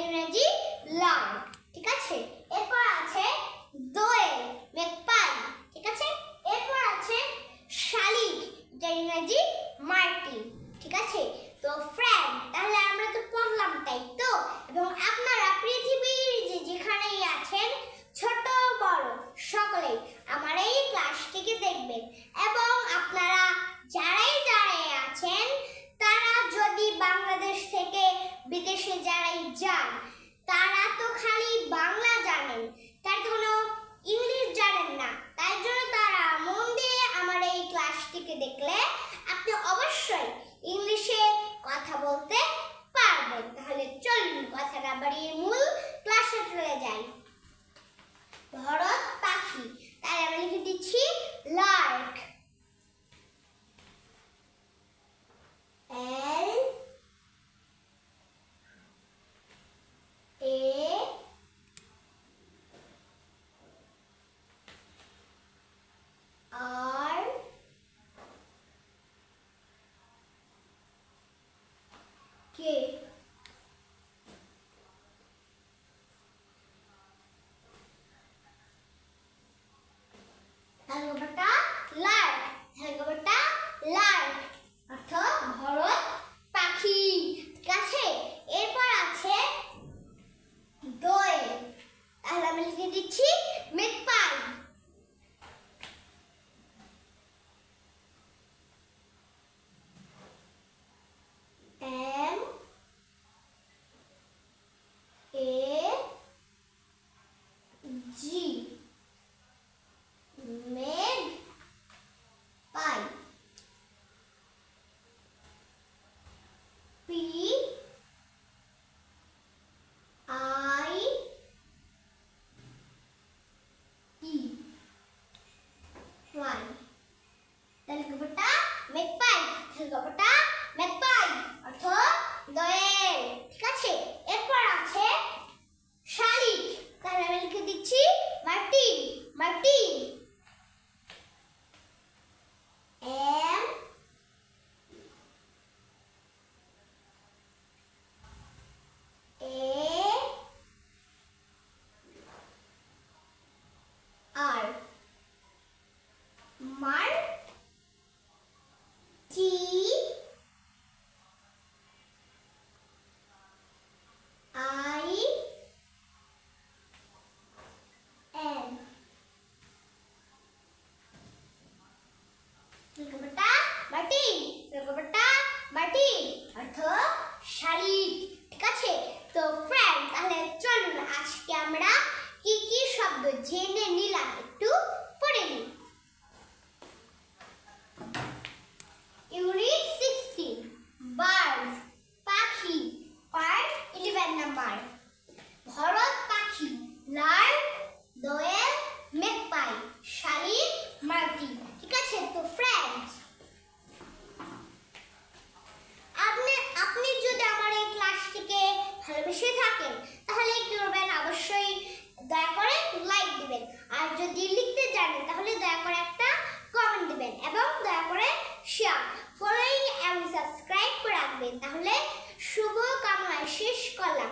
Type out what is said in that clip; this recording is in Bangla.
ইংরেজি লার্ক ঠিক আছে? এরপর আছে দোয়েল মেকপাই ঠিক আছে? এরপর আছে শালিক যার ইংরেজি মার্টি ঠিক আছে? তো ফ্রেন্ড তাহলে আমরা তো পড়লাম তাই তো? এবং আপনারা পৃথিবীর যে যেখানেই আছেন ছোট বড় সকলেই আমার এই ক্লাসটিকে দেখবেন এবং আপনারা যারাই যারাই আছেন তারা যদি বাংলাদেশ থেকে বিদেশে যারাই যান। তারা তো খালি বাংলা জানেন। তার কোনো ইংলিশ জানেন না। তাই জন্য তারা মন দিয়ে আমার এই ক্লাসটিকে দেখলে আপনি অবশ্যই ইংলিশে কথা বলতে পারবেন। তাহলে চলুন, কথাটা বাড়িয়ে মূল ক্লাসে চলে যাই। ভরত পাখি তাই আমি লিখে দিচ্ছি lark L A R K হেলগোবাটা লার্ক হেলগোবাটা লার্ক অর্থ ভরত পাখি ঠিক আছে এরপর আছে দোয়েল তাহলে আমি লিখে দিচ্ছি মেঘপাই M পাই তেলকপটা মেঘ পাই অর্থ দয়েল ঠিক আছে এরপর আছে শালিক তাহলে আমি লিখে দিচ্ছি martin martin M A R Mar T I N তেলকপটা মাটি তেলকপটা মাটি অর্থ শালিক ঠিক আছে তো ফ্রেন্ড তাহলে চলুন আজকে আমরা কি কি শব্দ জেনে নিলাম একটু পড়ে নিই ইউনিট সিক্সটিন বার্ডস পাখি পার্ট নাম্বার ভরত পাখি, লাল, দোয়েল মেঘপাই শালিক মার্টি ঠিক আছে, তো ফ্রেন্ডস আপনি আপনি যদি আমার এই ক্লাসটিকে ভালোবেসে থাকেন, তাহলে কি করবেন? অবশ্যই দয়া করে লাইক দিবেন। আর যদি লিখতে জানেন, তাহলে দয়া করে একটা কমেন্ট দিবেন এবং দয়া করে শেয়ার ফলোইং এবং সাবস্ক্রাইব করে রাখবেন। তাহলে শুভ কামনায় শেষ করলাম।